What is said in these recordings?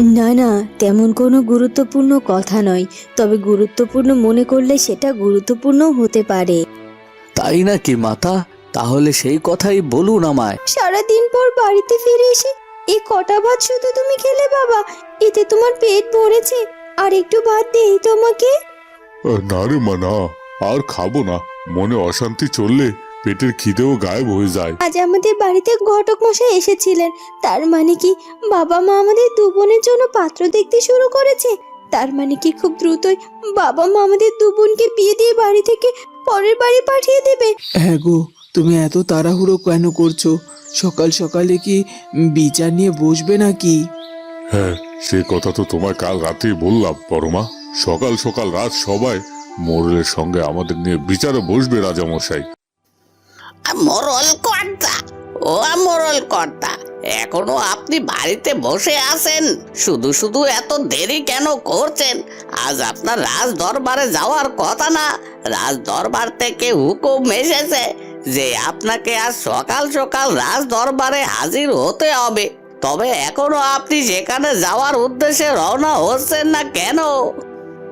না না তেমন কোনো গুরুত্বপূর্ণ কথা নয় তবে গুরুত্বপূর্ণ মনে করলে সেটা গুরুত্বপূর্ণ হতে পারে। তাই নাকি মাতা? তাহলে সেই কথাই বলুন আমায়। সারাদিন পর বাড়িতে ফিরে এসে এই কটা ভাত শুধু তুমি খেলে বাবা? এতে তোমার পেট ভরেছে আর একটু ভাত দেই তোমাকে? না রে মা না আর খাব না মনে অশান্তি চললে পেটের খিদেও গায়েব হয়ে যায়। আজ আমাদের বাড়িতে ঘটক মশাই এসেছিলেন। তার মানে কি বাবা মা আমাদের দু বোনের জন্য পাত্র দেখতে শুরু করেছে? তার মানে কি খুব দ্রুতই বাবা মা আমাদের দু বোনকে বিয়ে দিয়ে বাড়ি থেকে পরের বাড়ি পাঠিয়ে দেবে? হ্যাঁ গো তুমি এত তাড়াহুড়ো কেন করছ? সকাল সকালে কি বিচার নিয়ে বসবে নাকি? হ্যাঁ সে কথা তো তোমায় কাল রাতেই বললাম পরমা সকাল সকাল রাত সবাই মোড়লের সঙ্গে আমাদের নিয়ে বিচারে বসবে রাজামশাই। মরল কর্তা। ও মরল কর্তা, এখনও আপনি বাড়িতে বসে আছেন। শুধু শুধু এত দেরি কেন করছেন? আজ আপনার রাজ দরবারে যাওয়ার কথা না। রাজ দরবার থেকে হুকুম এসেছে যে আপনাকে আজ সকাল সকাল রাজ দরবারে হাজির হতে হবে। তবে এখনও আপনি সেখানে যাওয়ার উদ্দেশ্যে রওনা হচ্ছেন না কেন?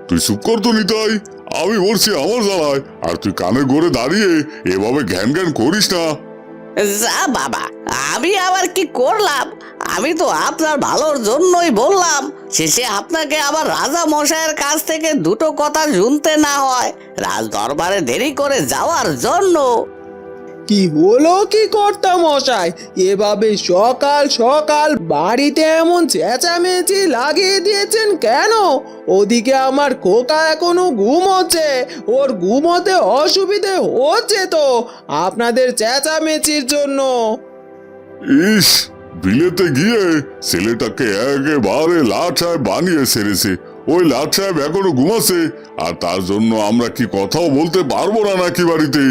তুই চুপ তো নিতাই। আমি বলছি, আমার জ্বালায়। আর তুই কানে গড়ে দাঁড়িয়ে এভাবে জ্ঞান জ্ঞান করিস না। যা বাবা, আমি আবার কি করলাম? আমি তো আপনার ভালোর জন্যই বললাম, শেষে আপনাকে আবার রাজা মশাইয়ের কাছ থেকে দুটো কথা শুনতে না হয়। রাজ দরবারে দেরি করে যাওয়ার জন্য। কি হলো, কি করতাম মশাই? এভাবে সকাল সকাল বাড়িতে এমন চেঁচামেচি লাগিয়ে দিয়েছেন কেন? ওদিকে আমার খোকা এখনও ঘুমোচ্ছে, ওর ঘুমোতে অসুবিধে হচ্ছে তো, আপনাদের চেঁচামেচির জন্য। ইস, বিলেতে গিয়ে ছেলেটাকে একেবারে সাহেব বানিয়ে সেরেছে ওই লাট সাহেব এখনও ঘুমাচ্ছে, আর তার জন্য আমরা কি কথাও বলতে পারব না নাকি বাড়িতে?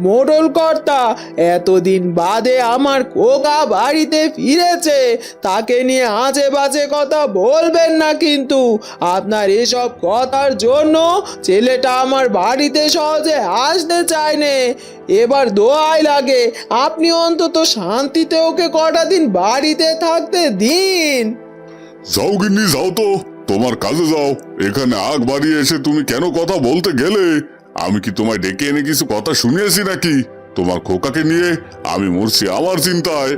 মোড়ল কর্তা এতদিন বাদে আমার খোকা বাড়িতে ফিরেছে। তাকে নিয়ে আজে বাজে কথা বলবেন না কিন্তু। আপনার এসব কথার জন্য ছেলেটা আমার বাড়িতে সহজে আসতে চায়নে। এবার দোয়াই লাগে, আপনি অন্তত শান্তিতে ওকে কটা দিন বাড়িতে থাকতে দিন। যাও গিন্নি, যাও তো। তোমার কাজে যাও। এখানে আগ বাড়িয়ে এসে তুমি কেন কথা বলতে গেলে? আমি কি তোমায় ডেকে এনে কিছু কথা শুনিয়েছি নাকি? তোমার খোকাকে নিয়ে আমি মরছি আমার চিন্তায়।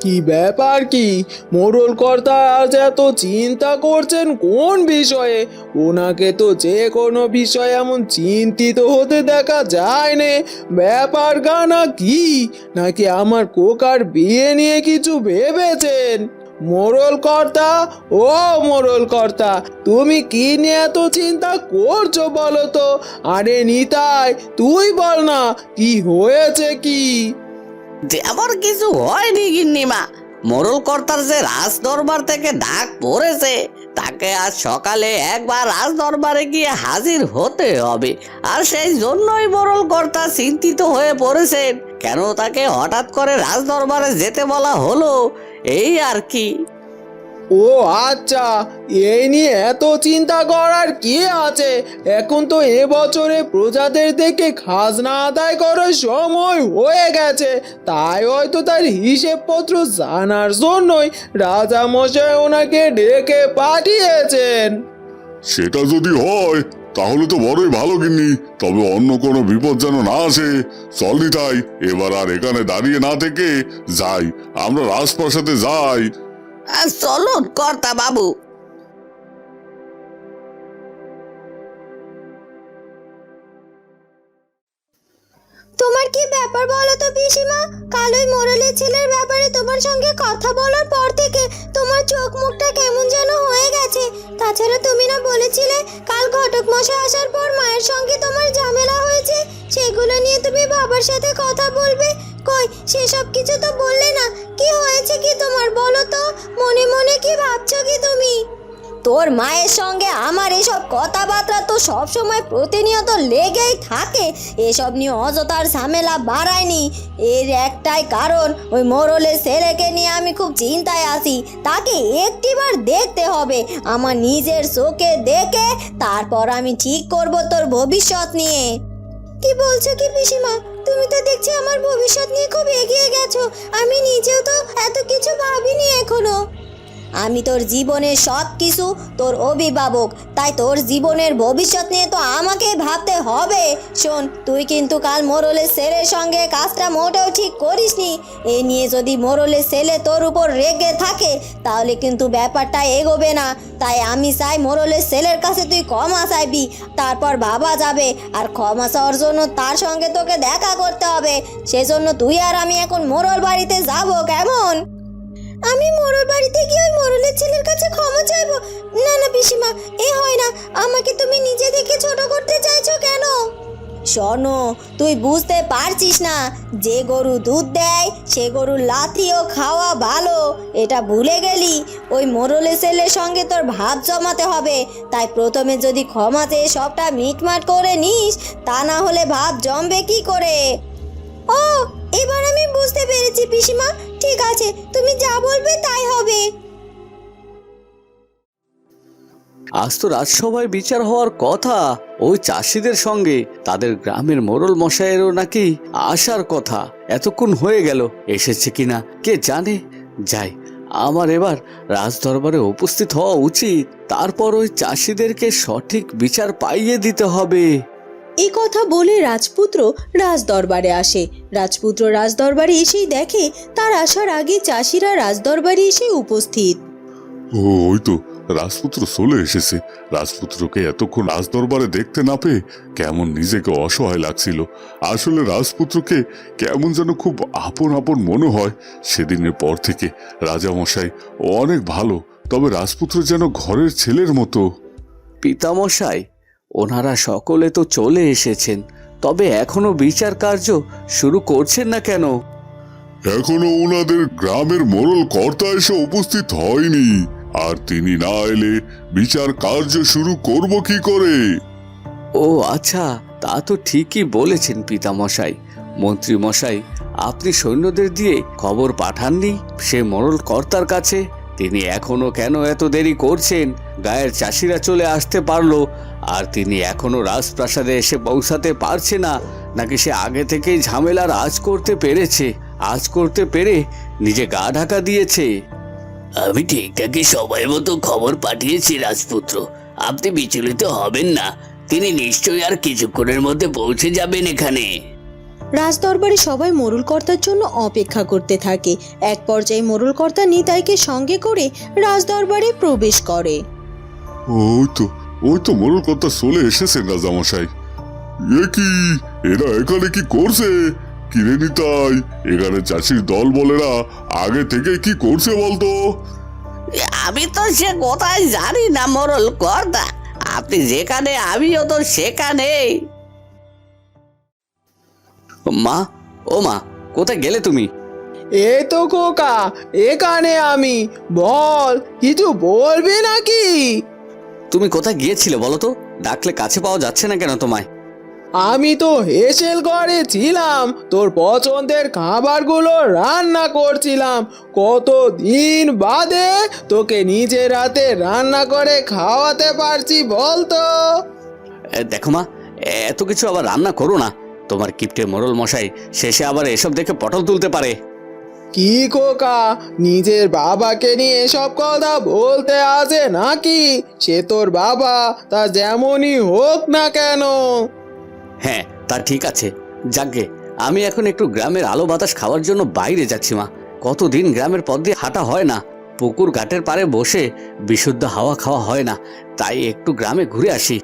কি ব্যাপার কি? মোড়ল কর্তা আজ এত চিন্তা করছেন কোন বিষয়ে? ওনাকে তো যে কোনো বিষয়ে এমন চিন্তিত হতে দেখা যায় না। ব্যাপার গানা কি? নাকি আমার কোকার বিয়ে নিয়ে কিছু ভেবেছেন? মোড়ল কর্তা, ও মোড়ল কর্তা, তুমি কি নিয়ে এত চিন্তা করছ বলো তো? আরে নিতাই, তুই বল না, কি হয়েছে কি? তেমন কিছু হয়নি গিন্নিমা। মোরল কর্তার যে রাজ দরবার থেকে ডাক পড়েছে, তাকে আজ সকালে একবার রাজ দরবারে গিয়ে হাজির হতে হবে। আর সেই জন্যই মোরল কর্তা চিন্তিত হয়ে পড়েছেন। কেন তাকে হঠাৎ করে রাজ দরবারে যেতে বলা হলো? এই আর কি। ও আচ্ছা এই নিয়ে এত চিন্তা করার কি আছে? এখন তো এবছরে প্রজাদের থেকে খাজনা আদায় করার সময় হয়ে গেছে। তাই হয়তো তার হিসেবপত্র জানার জন্যই রাজা মশাই ওনাকে ডেকে পাঠিয়েছেন। সেটা যদি হয় তাহলে তো বড়ই ভালো গিন্নি। তবে অন্য কোনো বিপদ যেন না আসে। চল তাই, এবার আর এখানে দাঁড়িয়ে না থেকে যাই। আমরা রাজপ্রাসাদে যাই। চলুন কর্তা বাবু। ব্যাপার বলো তো পিসিমা। কাল ওই ছেলের ব্যাপারে তোমার সঙ্গে কথা বলার পর থেকে তোমার চোখ মুখটা কেমন যেন হয়ে গেছে। তাছাড়া তুমি না বলেছিলে, কাল ঘটক মশাই আসার পর মায়ের সঙ্গে তোমার ঝামেলা হয়েছে। সেগুলো নিয়ে তুমি বাবার সাথে কথা বলবে? কই, সেসব কিছু তো বললে না। কি হয়েছে কি তোমার বলো তো? মনে মনে কি ভাবছ কি তুমি? তোর মায়ের সঙ্গে আমার এসব কথাবার্তা তো সবসময় প্রতিনিয়ত লেগেই থাকে। এসব নিয়ে অযথার ঝামেলা বাড়ায়নি। এর একটাই কারণ, ওই মোরলের ছেলেকে নিয়ে আমি খুব চিন্তায় আছি। তাকে একটিবার দেখতে হবে। আমার নিজের চোখে দেখে তারপর আমি ঠিক করব তোর ভবিষ্যৎ নিয়ে। কি বলছো কি পিসিমা? তুমি তো দেখছি আমার ভবিষ্যৎ নিয়ে খুব এগিয়ে গেছো। আমি নিজেও তো এত কিছু ভাবিনি এখনও। আমি তোর জীবনের সব কিছু তোর অভিভাবক, তাই তোর জীবনের ভবিষ্যৎ নিয়ে তো আমাকে ভাবতে হবে। শোন, তুই কিন্তু কাল মোরলের ছেলের সঙ্গে কাজটা মোটেও ঠিক করিসনি। এ নিয়ে যদি মোরলের ছেলে তোর উপর রেগে থাকে, তাহলে কিন্তু ব্যাপারটা এগোবে না। তাই আমি চাই মোরলের ছেলের কাছে তুই ক্ষমা চাইবি, তারপর বাবা যাবে, আর ক্ষমা চাওয়ার জন্য তার সঙ্গে তোকে দেখা করতে হবে। সেজন্য তুই আর আমি এখন মোরল বাড়িতে যাব, কেমন? আমি মোরল বাড়িতে গিয়ে ওই মোরলের ছেলের কাছে ক্ষমা চাইব। না না, পিসিমা, এ হয় না। আমাকে তুমি নিজে থেকে ছোট করতে চাইছো কেন? শোনো, তুই বুঝতে পারছিস না, যে গরু দুধ দেয়, সে গরুর লাথিও খাওয়া ভালো। এটা ভুলে গেলি, ওই মোরলে ছেলের সঙ্গে তোর ভাব জমাতে হবে। তাই প্রথমে যদি ক্ষমা চেয়ে সবটা মিটমাট করে নিস, তা না হলে ভাব জমবে কি করে? ও, এবার আমি বুঝতে পেরেছি, পিসিমা। ঠিক আছে, তুমি যা বলবে তাই হবে। আজ তো রাজসভায় বিচার হওয়ার কথা। ওই চাষিদের সঙ্গে তাদের গ্রামের মোড়ল মশাইয়েরও নাকি আসার কথা। এতক্ষণ হয়ে গেল, এসেছে কিনা, কে জানে? যাই, আমার এবার রাজদরবারে উপস্থিত হওয়া উচিত। তারপর ওই চাষিদেরকে সঠিক বিচার পাইয়ে দিতে হবে। এই কথা বলে রাজপুত্র রাজদরবারে আসে। রাজপুত্র রাজদরবারে এসেই দেখে তার আসার আগে চাষিরা রাজদরবারে এসে উপস্থিত। ও ওই তো রাজপুত্র চলে এসেছে। রাজপুত্রকে এতক্ষণ রাজদরবারে দেখতে না পেয়ে কেমন নিজেকে অসহায় লাগছিল। আসলে রাজপুত্রকে কেমন যেন খুব আপন আপন মনে হয়। সেদিনের পর থেকে রাজামশাই অনেক ভালো তবে রাজপুত্র যেন ঘরের ছেলের মতো। পিতামশাই ওনারা সকলে তো চলে এসেছেন তবে এখনও বিচার কার্য শুরু করছেন না কেন? এখনও ওনাদের গ্রামের মোড়ল কর্তা এসে উপস্থিত হয়নি আর তিনি না এলে বিচার কার্য শুরু করব কি করে? ও আচ্ছা তা তো ঠিকই বলেছেন পিতামশাই। মন্ত্রী মশাই আপনি সৈন্যদের দিয়ে খবর পাঠাননি সে মরল কর্তার কাছে? তিনি এখনও কেন এত দেরি করছেন? গায়ের চাষিরা চলে আসতে পারল, আর তিনি এখনও রাজপ্রাসাদে এসে পৌঁছাতে পারছে না, নাকি সে আগে থেকেই ঝামেলার আজ করতে পেরেছে, আজ করতে পেরে নিজে গা ঢাকা দিয়েছে। আমি ঠিকঠাকই সময় মতো খবর পাঠিয়েছি, রাজপুত্র। আপনি বিচলিত হবেন না। তিনি নিশ্চয়ই আর কিছুক্ষণের মধ্যে পৌঁছে যাবেন এখানে। রাজদরবারে সবাই মোরুলকর্তার জন্য অপেক্ষা করতে থাকে। এক পর্যায়ে মোরুলকর্তা নিতাইকে সঙ্গে করে রাজদরবারে প্রবেশ করে। ওই তো ওই তো মোড়ল কর্তা চলে এসেছেন রাজামশাই। এ কি এরা এখানে কি করছে? কিরে নিতাই এখানে চাষির দল বলেরা আগে থেকে কি করছে বলতো? আমি তো সে কোথায় জানি না মরল কর্তা আপনি যেখানে আমিও তো সেখানেই। মা ও মা কোথায় গেলে তুমি? এই তো খোকা এখানে আমি। বল কিছু বলবি নাকি? তুমি কোথায় গিয়েছিলে বলো তো? ডাকলে কাছে পাওয়া যাচ্ছে না কেন তোমায়? আমি তো হেসেল ঘরে ছিলাম তোর পছন্দের খাবারগুলো রান্না করছিলাম। কত দিন বাদে তোকে নিজের হাতে রান্না করে খাওয়াতে পারছি বলতো। দেখো মা এত কিছু আবার রান্না করো না। তোমার কিপ্টে মোড়ল মশাই শেষে আবার এসব দেখে পটল তুলতে পারে। কি কোকা নিজের বাবাকে নিয়ে এসব কথা বলতে আসে নাকি? সে তোর বাবা তা যেমনই হোক না কেন? হ্যাঁ তা ঠিক আছে। যাকগে আমি এখন একটু গ্রামের আলো বাতাস খাওয়ার জন্য বাইরে যাচ্ছি মা। কতদিন গ্রামের পথ দিয়ে হাঁটা হয় না। পুকুর ঘাটের পাড়ে বসে বিশুদ্ধ হাওয়া খাওয়া হয় না। তাই একটু গ্রামে ঘুরে আসি।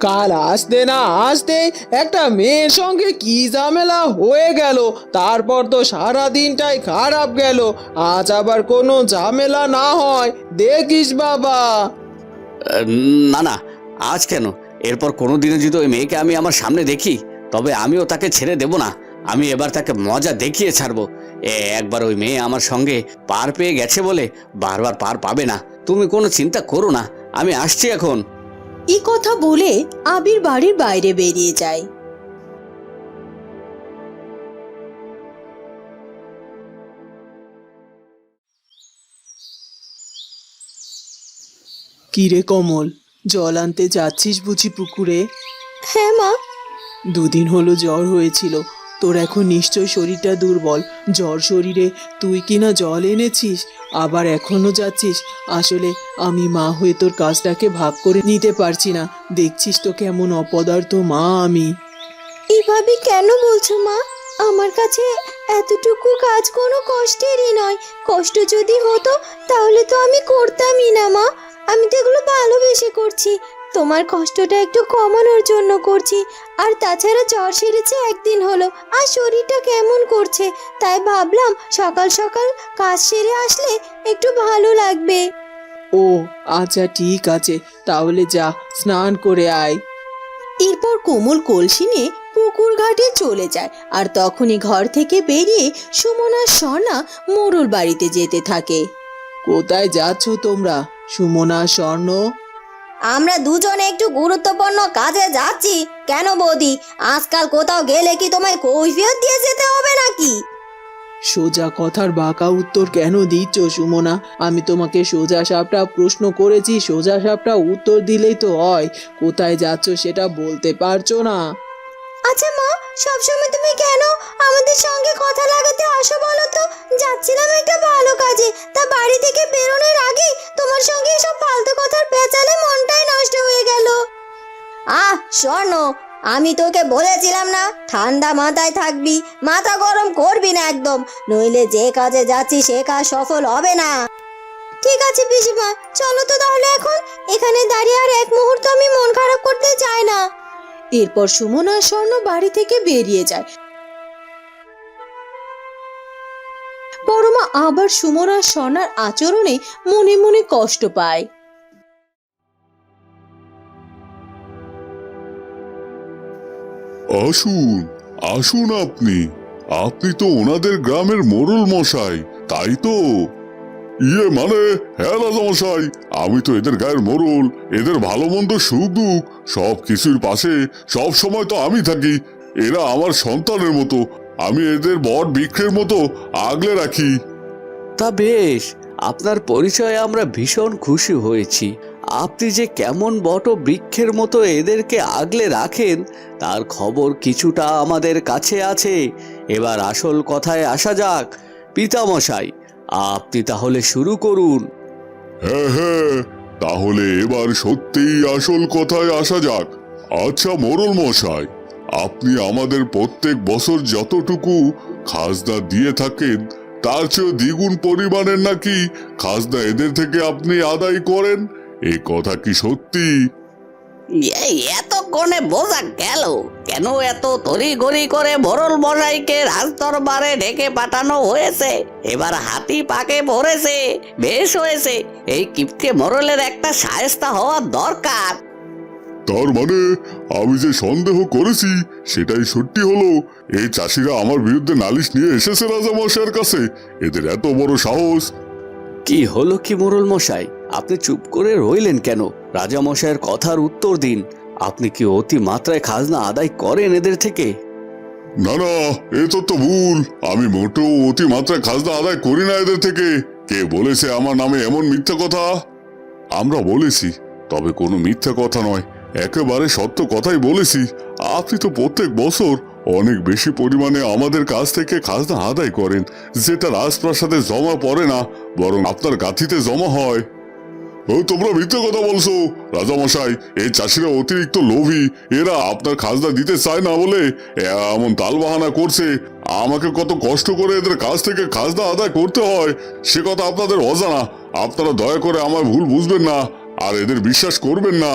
কাল আসতে না আসতে একটা মেয়ের সঙ্গে কি ঝামেলা হয়ে গেল? তারপর তো সারা দিনটাই খারাপ গেল। আজ আবার কোনো ঝামেলা না হয়। দেখিস বাবা। না না, আজ কেন? এরপর কোনো দিনে যদি ওই মেয়েকে আমি আমার সামনে দেখি, তবে আমিও তাকে ছেড়ে দেব না। আমি এবার তাকে মজা দেখিয়ে ছাড়বো। একবার ওই মেয়ে আমার সঙ্গে পার পেয়ে গেছে বলে বারবার পার পাবে না। তুমি কোনো চিন্তা করো না। আমি আসছি এখন। এই কথা বলে আবির বাড়ির বাইরে বেরিয়ে যায়। কিরে কমল জল আনতে যাচ্ছিস বুঝি পুকুরে? হ্যাঁ মা। দুদিন হলো জ্বর হয়েছিল তোর এখন নিশ্চয় শরীরটা দুর্বল, জ্বর শরীরে। তুই কিনা জল এনেছিস? আবার এখনও যাচ্ছিস? আসলে আমি মা হয়ে তোর কাজটাকে ভাগ করে নিতে পারছি না। দেখছিস তো কেমন অপদার্থ মা আমি। এভাবে কেন বলছো মা? আমার কাছে এতটুকু কাজ কোনো কষ্টেরই নয়। কষ্ট যদি হতো, তাহলে তো আমি করতামই না মা। আমি তো এগুলো ভালোবেসে করছি। তোমার কষ্টটা একটু কমানোর জন্য করছি। আর তাছাড়া জ্বর সেরেছে একদিন হলো আর শরীরটা কেমন করছে? তাই ভাবলাম সকাল সকাল কাজ সেরে আসলে একটু ভালো লাগবে। ও আচ্ছা ঠিক আছে তাহলে যা স্নান করে আয়। এরপর কোমল কলসি নিয়ে পুকুর ঘাটে চলে যায় আর তখনই ঘর থেকে বেরিয়ে সুমনা স্বর্ণা মোড়ল বাড়িতে যেতে থাকে। কোথায় যাচ্ছ তোমরা সুমনা স্বর্ণ? আমরা দুজনে একটু গুরুত্বপূর্ণ কাজে যাচ্ছি। কেন বৌদি? আজকাল কোথাও গেলে কি তোমায় কৈফিয়ত দিয়ে যেতে হবে নাকি? সোজা কথার বাঁকা উত্তর কেন দিচ্ছ সুমনা? আমি তোমাকে সোজা সাপটা প্রশ্ন করেছি সোজা সাপটা উত্তর দিলেই তো হয়। কোথায় যাচ্ছ সেটা বলতে পারছ না। আচ্ছা মা সবসময় তুমি কেন স্বর্ণ আমি তোকে বলেছিলাম না, ঠান্ডা মাথায় থাকবি, মাথা গরম করবি না একদম, নইলে যে কাজে যাচ্ছি সে কাজ সফল হবে না। ঠিক আছে পিসিমা, চলো তো তাহলে এখন, এখানে দাঁড়িয়ে আর এক মুহূর্ত আমি মন খারাপ করতে চাই না। এরপর সুমনা আর স্বর্ণ বাড়ি থেকে বেরিয়ে যায়। পরমা আবার সুমনা আর স্বর্ণার আচরণে মনে মনে কষ্ট পায়। আসুন আসুন আপনি। আপনি তো ওনাদের গ্রামের মোড়ল মশাই, তাই তো? ইয়ে মানে হ্যাঁ মশাই, আমি তো এদের গায়ের মোড়ল, এদের ভালো মন্দ সুখ দুঃখ, সব কিছুর পাশে, সব সময় তো আমি থাকি, এরা আমার সন্তানের মতো, আমি এদের বট বৃক্ষের মতো আগলে রাখি। তা বেশ, আপনার পরিচয়ে আমরা ভীষণ খুশি হয়েছি। আপনি যে কেমন বট বৃক্ষের মতো এদেরকে আগলে রাখেন, তার খবর কিছুটা আমাদের কাছে আছে। এবার আসল কথায় আসা যাক, পিতামশাই, আপনি তাহলে শুরু করুন। হ্যাঁ হ্যাঁ তাহলে এবার সত্যিই আসল কথায় আসা যাক। আচ্ছা মোরল মশাই আপনি আমাদের প্রত্যেক বছর যতটুকু খাজনা দিয়ে থাকেন, তার চেয়ে দ্বিগুণ পরিমাণের নাকি খাজনা এদের থেকে আপনি আদায় করেন? এই কথা কি সত্যি? এই এতক্ষণে বোঝা গেল। কেন এত তড়িঘড়ি করে মোরল মশাইকে রাজদরবারে ডেকে পাঠানো হয়েছে? এবার হাতি পাকে পড়েছে বেশ হয়েছে। এই কিপটে মরলের একটা সায়স্তা হওয়া দরকার। তার মানে আমি যে সন্দেহ করেছি সেটাই সত্যি হলো। এই চাষিরা আমার বিরুদ্ধে নালিশ নিয়ে এসেছে রাজামশাইয়ের কাছে। এদের এত বড় সাহস। কি হলো কি মোরল মশাই? আপনি চুপ করে রইলেন কেন? রাজামশাইয়ের কথার উত্তর দিন। আপনি কি অতি মাত্রায় খাজনা আদায় করেন এদের থেকে? না না, এ তো তো ভুল। আমি মোটেও অতি মাত্রায় খাজনা আদায় করি না এদের থেকে। কে বলেছে আমার নামে এমন মিথ্যা কথা? আমরা বলেছি, তবে কোনো মিথ্যা কথা নয়। একেবারে সত্য কথাই বলেছি। আপনি তো প্রত্যেক বছর অনেক বেশি পরিমাণে আমাদের কাছ থেকে খাজনা আদায় করেন, যেটা রাজপ্রাসাদে জমা পড়ে না, বরং আপনার গাথিতে জমা হয়। তোমরা মিথ্যে কথা বলছো। রাজামশাই এই চাষিরা অতিরিক্ত লোভী। এরা আপনার খাজনা দিতে চায় না বলে এমন তালবাহানা করছে। আমাকে কত কষ্ট করে এদের কাছ থেকে খাজনা আদায় করতে হয়, সে কথা আপনাদের অজানা। আপনারা দয়া করে আমার ভুল বুঝবেন না, আর এদের বিশ্বাস করবেন না।